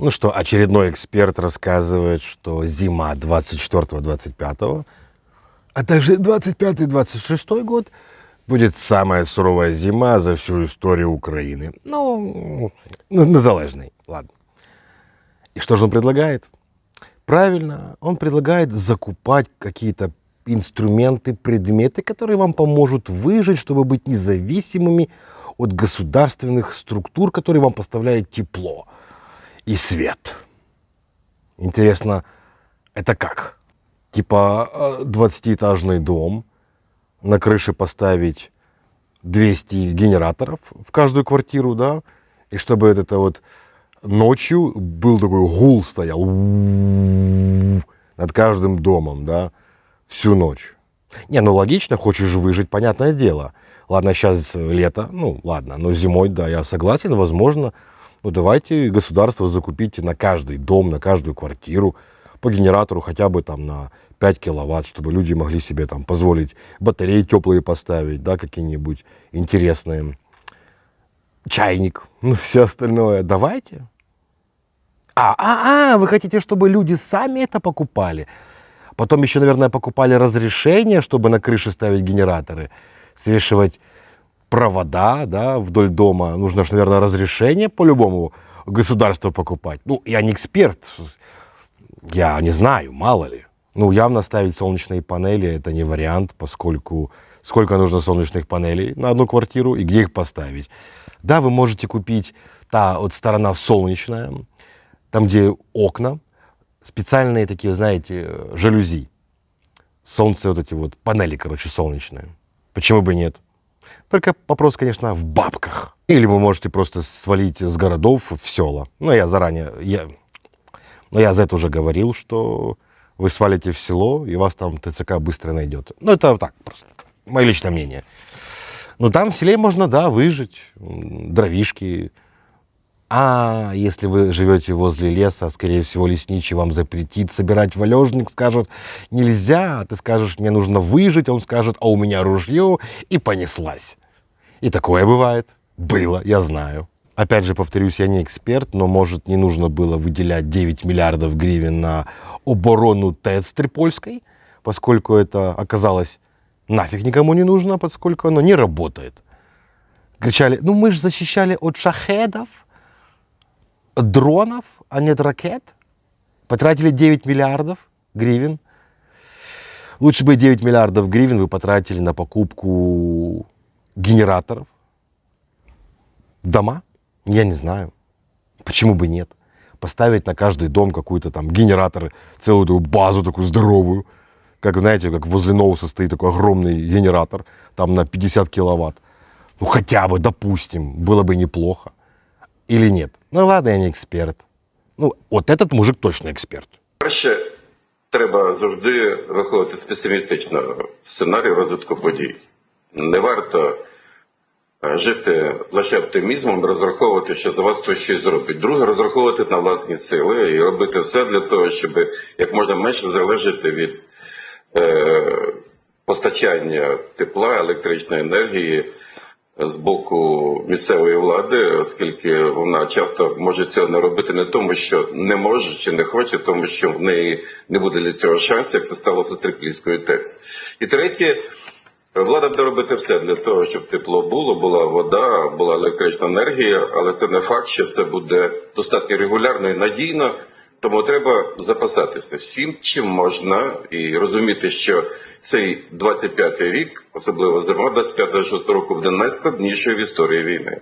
Ну что, очередной эксперт рассказывает, что зима 24-25, а также 25-26 год будет самая суровая зима за всю историю Украины. Ну, на- незалежной, ладно. И что же он предлагает? Правильно, он предлагает закупать какие-то инструменты, предметы, которые вам поможет выжить, чтобы быть независимыми от государственных структур, которые вам поставляют тепло и свет. Интересно, это как? Типа э, 20-этажный дом, на крыше поставить 200 генераторов в каждую квартиру, да, и чтобы это вот ночью был такой гул стоял над каждым домом, да, всю ночь. Не, ну логично, хочешь выжить, понятное дело. Ладно, сейчас лето, ну ладно, но зимой, да, я согласен, возможно. Ну давайте государство закупите на каждый дом, на каждую квартиру по генератору хотя бы там на 5 киловатт, чтобы люди могли себе там позволить батареи теплые поставить, да, какие-нибудь интересные. Чайник, ну все остальное. Давайте. А, а, а, вы хотите, чтобы люди сами это покупали? Потом еще, наверное, покупали разрешение, чтобы на крыше ставить генераторы, свешивать провода да, вдоль дома. Нужно же, наверное, разрешение по-любому государству покупать. Ну, я не эксперт, я не знаю, мало ли. Ну, явно ставить солнечные панели – это не вариант, поскольку сколько нужно солнечных панелей на одну квартиру и где их поставить. Да, вы можете купить та вот сторона солнечная, там, где окна, специальные такие, знаете, жалюзи. Солнце, вот эти вот панели, короче, солнечные. Почему бы нет? Только вопрос, конечно, в бабках. Или вы можете просто свалить с городов в села. Ну, я заранее, я, но я за это уже говорил, что вы свалите в село, и вас там ТЦК быстро найдет. Ну, это так, просто мое личное мнение. Ну, там в селе можно, да, выжить, дровишки. А если вы живете возле леса, скорее всего, лесничий вам запретит собирать валежник, скажет, нельзя, а ты скажешь, мне нужно выжить, он скажет, а у меня ружье, и понеслась. И такое бывает. Было, я знаю. Опять же, повторюсь, я не эксперт, но, может, не нужно было выделять 9 миллиардов гривен на оборону ТЭЦ Трипольской, поскольку это оказалось нафиг никому не нужно, поскольку оно не работает. Кричали, ну мы же защищали от шахедов, дронов, а не от ракет. Потратили 9 миллиардов гривен. Лучше бы 9 миллиардов гривен вы потратили на покупку генераторов. Дома? Я не знаю. Почему бы нет? Поставить на каждый дом какой-то там генератор, целую такую базу такую здоровую. Как, знаете, как возле Ноуса стоит такой огромный генератор, там на 50 киловатт. Ну, хотя бы, допустим, было бы неплохо. Или нет? Ну, ладно, я не эксперт. Ну, вот этот мужик точно эксперт. Перше, треба завжди виходити з песимістичного сценарію розвитку подій. Не варто е, жити лише оптимізмом, розраховувати, що за вас хтось щось зробить. Друге, розраховувати на власні сили і робити все для того, щоб як можна менше залежати від е, постачання тепла, електричної енергії з боку місцевої влади, оскільки вона часто може цього не робити не тому, що не може чи не хоче, тому що в неї не буде для цього шансу, як це сталося з Триплівською ТЕЦ. І третє, влада буде робити все для того, щоб тепло було, була вода, була електрична енергія, але це не факт, що це буде достатньо регулярно і надійно. Тому треба запасатися всім, чим можна, і розуміти, що цей 25-й рік, особливо зима 25-26 року, буде найскладнішою в історії війни.